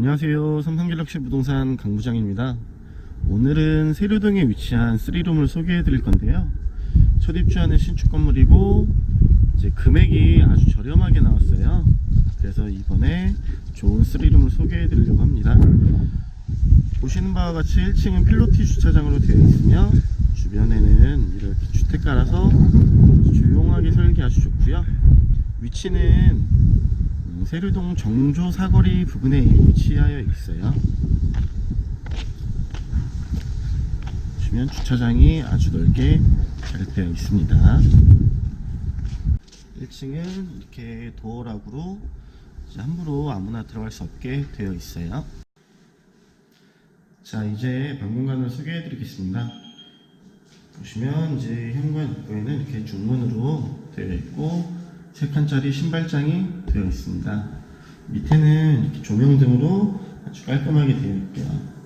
안녕하세요. 삼성갤럭시 부동산 강부장입니다. 오늘은 세류동에 위치한 3룸을 소개해 드릴 건데요. 첫 입주하는 신축 건물이고 이제 금액이 아주 저렴하게 나왔어요. 그래서 이번에 좋은 3룸을 소개해 드리려고 합니다. 보시는 바와 같이 1층은 필로티 주차장으로 되어 있으며 주변에는 이렇게 주택가라서 조용하게 살기 아주 좋고요. 위치는 음, 세류동 정조 사거리 부근에 위치하여 있어요. 보시면 주차장이 아주 넓게 잘 되어 있습니다. 1층은 이렇게 도어락으로 함부로 아무나 들어갈 수 없게 되어 있어요. 자, 이제 방 공간을 소개해 드리겠습니다. 보시면 이제 현관 입구에는 이렇게 중문으로 되어 있고 세 칸짜리 신발장이 되어 있습니다. 밑에는 이렇게 조명 등으로 아주 깔끔하게 되어 있고요.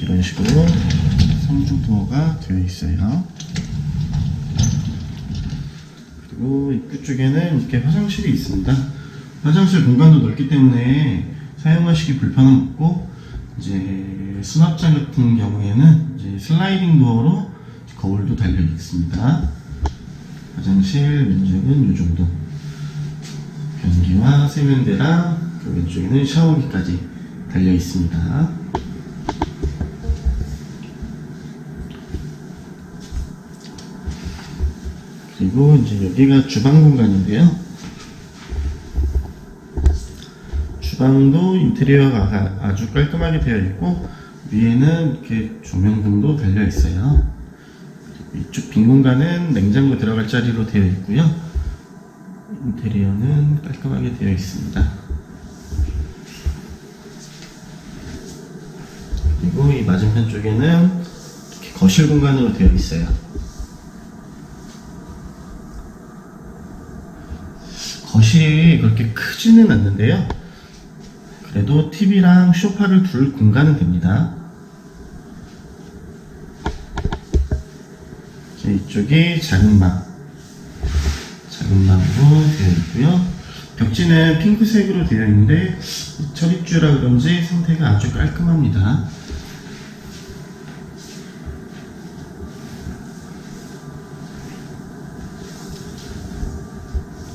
이런 식으로 삼중 도어가 되어 있어요. 그리고 입구 쪽에는 이렇게 화장실이 있습니다. 화장실 공간도 넓기 때문에 사용하시기 불편함 없고 이제 수납장 같은 경우에는 이제 슬라이딩 도어로 거울도 달려 있습니다. 화장실 면적은 이 정도. 변기와 세면대랑 그 왼쪽에는 샤워기까지 달려 있습니다. 그리고 이제 여기가 주방 공간인데요. 주방도 인테리어가 아- 아주 깔끔하게 되어 있고 위에는 이렇게 조명등도 달려 있어요. 이쪽 빈 공간은 냉장고 들어갈 자리로 되어 있고요. 인테리어는 깔끔하게 되어 있습니다. 그리고 이 맞은편 쪽에는 이렇게 거실 공간으로 되어 있어요. 거실이 그렇게 크지는 않는데요. 그래도 TV랑 소파를 둘 공간은 됩니다. 자, 이쪽이 작은 방. 작은 방으로 되어 있고요. 벽지는 핑크색으로 되어 있는데 철입주라 그런지 상태가 아주 깔끔합니다.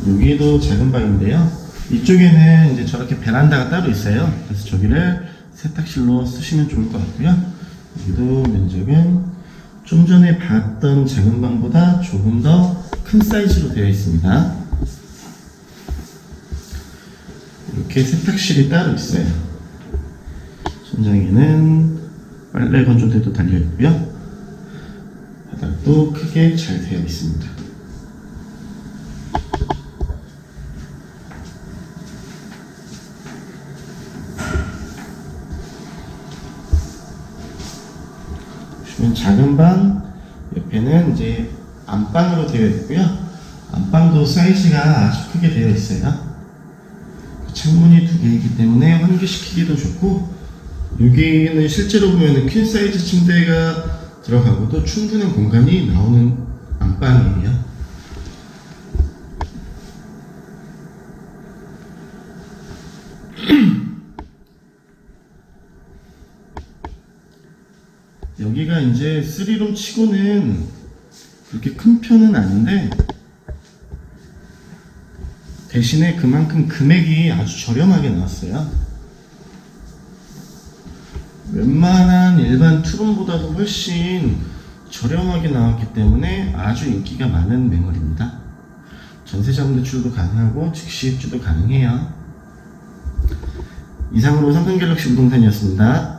여기도 작은 방인데요. 이쪽에는 이제 저렇게 베란다가 따로 있어요. 그래서 저기를 세탁실로 쓰시면 좋을 것 같고요. 여기도 면적은 좀 전에 봤던 작은 방보다 조금 더 큰 사이즈로 되어 있습니다. 이렇게 세탁실이 따로 있어요. 천장에는 빨래 건조대도 달려 있고요. 바닥도 크게 잘 되어 있습니다. 보시면 작은 방 옆에는 이제 안방으로 되어 있고요. 안방도 사이즈가 아주 크게 되어 있어요. 창문이 두 개이기 때문에 환기시키기도 좋고 여기는 실제로 보면 퀸 사이즈 침대가 들어가고도 충분한 공간이 나오는 안방이에요. 여기가 이제 3룸 치고는 그렇게 큰 편은 아닌데 대신에 그만큼 금액이 아주 저렴하게 나왔어요. 웬만한 일반 투룸보다도 훨씬 저렴하게 나왔기 때문에 아주 인기가 많은 매물입니다. 전세자금 대출도 가능하고 즉시 입주도 가능해요. 이상으로 삼성 갤럭시 부동산이었습니다.